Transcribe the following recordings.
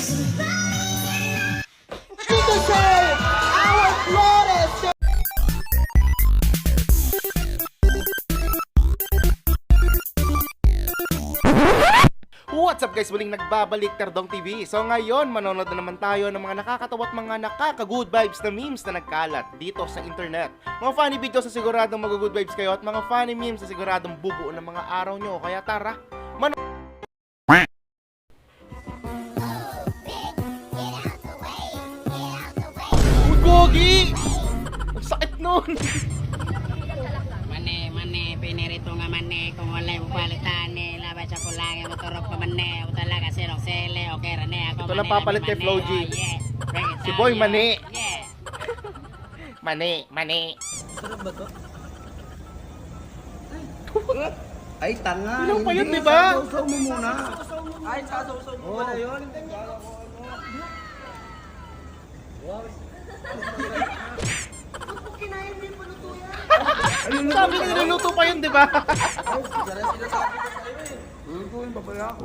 What's up guys? Muling nagbabalik Tardong TV. So ngayon, manonood na naman tayo ng mga nakakatawa at mga nakaka-good vibes na memes na nagkalat dito sa internet. Mga funny videos na siguradong mag-good vibes kayo at mga funny memes na siguradong bubuo ng mga araw nyo. Kaya tara, nun! Mane, mane, pinirito nga mane, kung wala yung palitane, labay sa pulangin, motorok pa mane, o talaga sirong sele, okay rane ako. Ito lang mane, papalit kay mane, Flo G. oh, Si Boy yeah. Mane. Yeah. Mani, mani. Ay, tanga. Ilaw pa yun, di ba? sasaw mo muna. Ay, sasaw mo pala yun. Sabi ko niluluto pa yun, di ba? Lulutuin pa pala ako.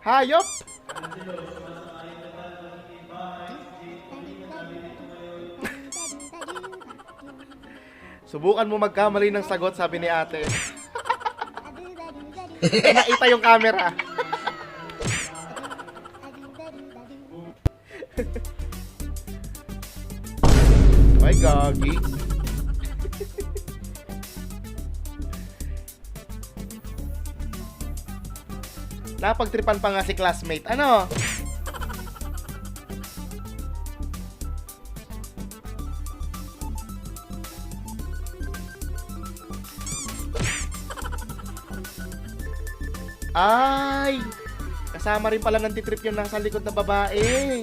Hayop! Subukan mo magkamali ng sagot, sabi ni ate. Nakita yung camera. Ay, gagi. Napagtripan pa nga si classmate. Ano? Ay! Kasama rin pala ng titrip yung nasa likod na babae.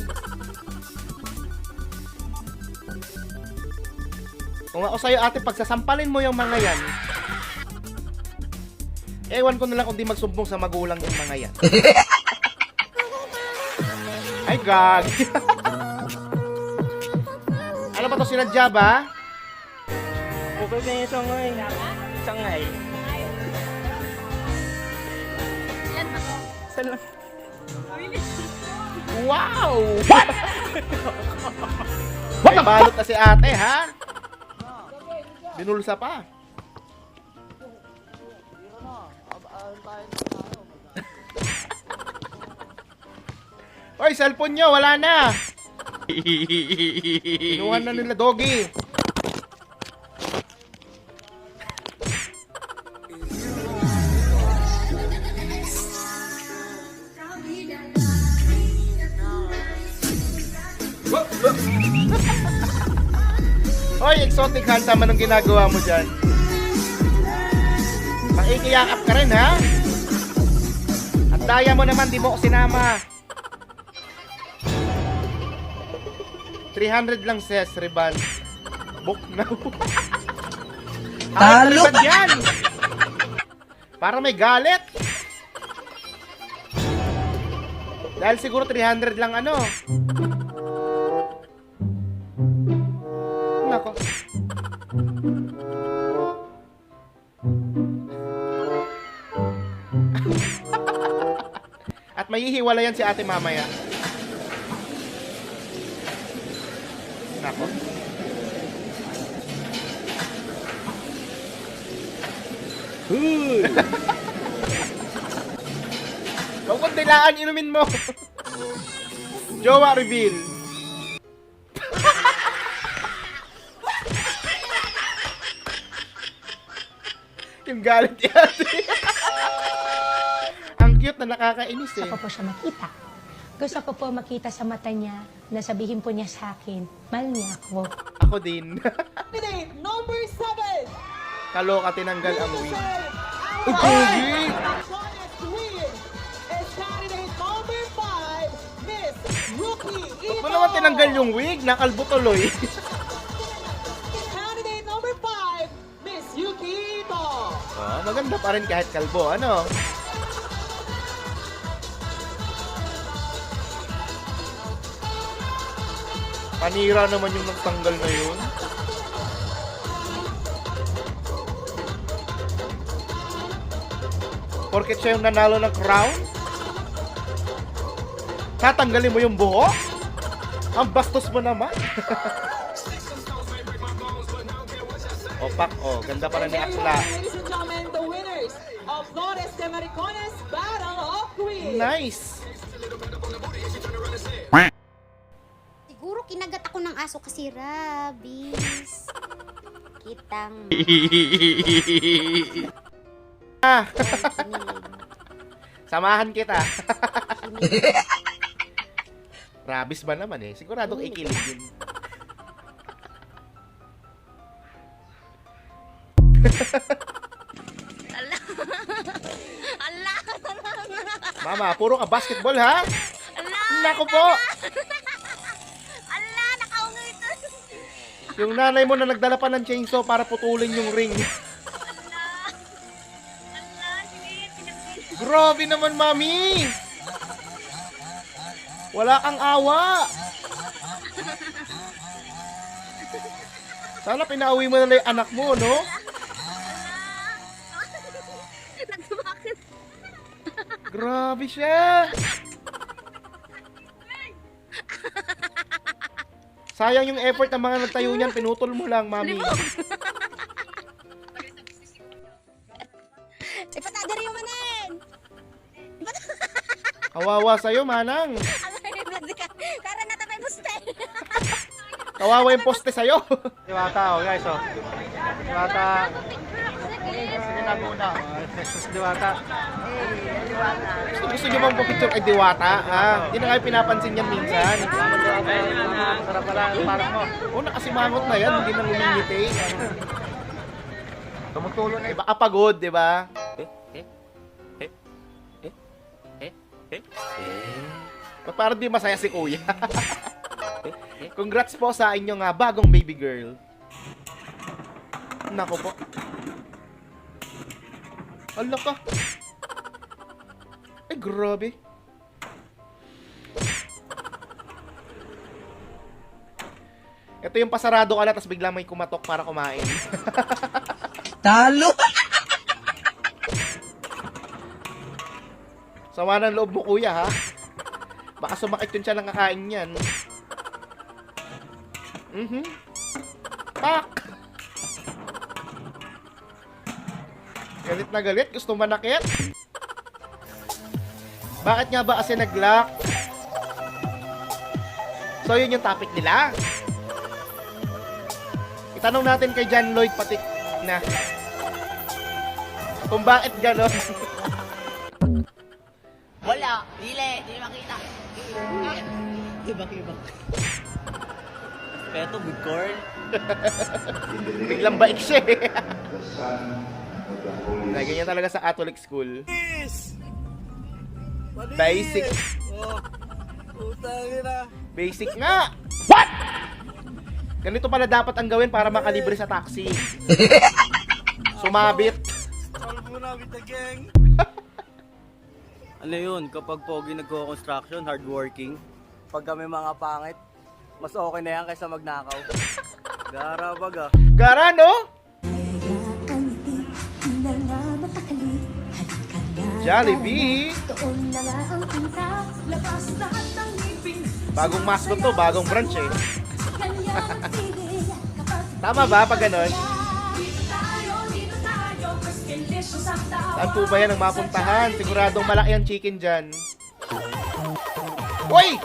Kung ako sa'yo ate, pagsasampalin mo yung mga yan, ewan ko na lang kung di magsumbong sa magulang yung mga yan. Ay, gag! ano ba to sinadya ba? Okay na yung sangay. Sangay. Saan lang? Wow! What? May balot na si ate, ha? Binulsa pa. Hoy, cellphone nyo, wala na. Inuwan na nila, doggy. Hoy, exotic hand, tama nung ginagawa mo dyan. Makikiyakap ka rin, ha? At daya mo naman, di mo ko sinama. 300 lang ses, Riban. Book na. Talo! Yan! Para may galit. Dahil siguro 300 lang ano. Mahihiwala yan si ate mamaya. Nako. Huwag mong dilaan, inumin mo. Jowa reveal. Yung galit ni ate. Nakakainis eh. Gusto ko po siya makita. Gusto ko po makita sa mata niya na sabihin po niya sa akin, mahal niya ako. Ako din. candidate number seven. Kaloka tinanggal ang wig. Uy, Rookie Ba't mo naman tinanggal yung wig? Nakalbo tuloy. Candidate number five, Miss Yuki Ito. oh, maganda pa rin kahit kalbo. Ano? Panira naman yung nagtanggal na yun. Porket siya yung nanalo ng crown? Tatanggalin mo yung buhok? Ang bastos mo naman. Opak, oh, ganda pa rin ni Akla. have, ladies and gentlemen, the winners of Flores de Maricones Battle of Queens. Nice. Ako ng aso kasi rabies. Kitang Ah, samahan kita. Rabis ba naman eh? Siguradong ikilig yun. Mama, puro ka basketball ha? Nako po! Ala, Yung nanay mo na nagdala pa ng chainsaw para putulin yung ring. Grabe naman, mami! Wala kang awa! Sana pinauwi mo na lang yung anak mo, no? Grabe siya! Sayang yung effort ng mga nagtayo niyan, pinutol mo lang, mami. Ipatadari yung manin. Kawawa sa'yo, manang. Tara na tapay buste. Kawawa yung poste sa'yo. Diwata, oh guys, oh. Diwata. Sige na muna. Jesus Diwata. Gusto, gusto nyo bang papicture kay Diwata? Ha? Hindi na kayo pinapansin yan minsan. Sarap pala, parang mo. O, nakasimangot na yan. Hindi na ngumingiti. Tumutulo na Diba? Apagod, di ba? Ba't parang di masaya si kuya? Congrats po sa inyong nga bagong baby girl. Nako po. Hala ka. Ay, grabe. Ito yung pasarado ka na, tapos biglang may kumatok para kumain. Talo! Sama ng loob mo, kuya, ha? Baka sumakit yun siya ng kakain niyan. Mhm. Pak! Galit na galit? Gusto manakit? Bakit nga ba kasi nag-lock? So, yun yung topic nila. Itanong natin kay John Lloyd pati na kung bakit gano'n. Wala, dili, di makita. Ibak-ibak. Peto, good corn. Biglang baik siya eh. Na ganyan talaga sa Catholic school. Basic. Basic nga. What? Ganito pala dapat ang gawin para makalibre sa taxi. Sumabit. Ano yun, kapag pogi nagko-construction, hardworking. Pag kami mga pangit, mas okay na yan kaysa magnakaw. Gara baga. Gara, no? Jollibee. Bagong mascot to, bagong branch eh. Tama ba pag ganon? Saan po ba yan ang mapuntahan? Siguradong malaki ang chicken dyan. Uy!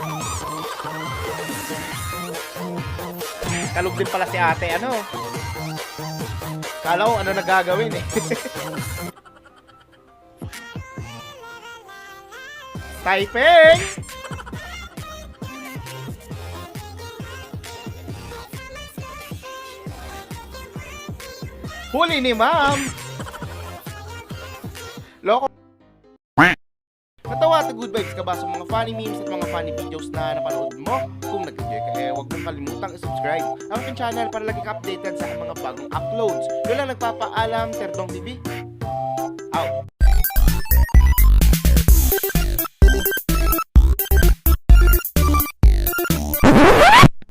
Kalog din pala si ate, ano? Kala ko ano nagagawin eh. Typing! Huli ni ma'am! Vibes ka ba sa mga funny memes at mga funny videos na napanood mo? Kung nag-enjoy ka, eh, huwag mong kalimutang i-subscribe ang aking channel para lagi ka updated sa mga bagong uploads. Yun lang nagpapaalam, Terdong TV. Out!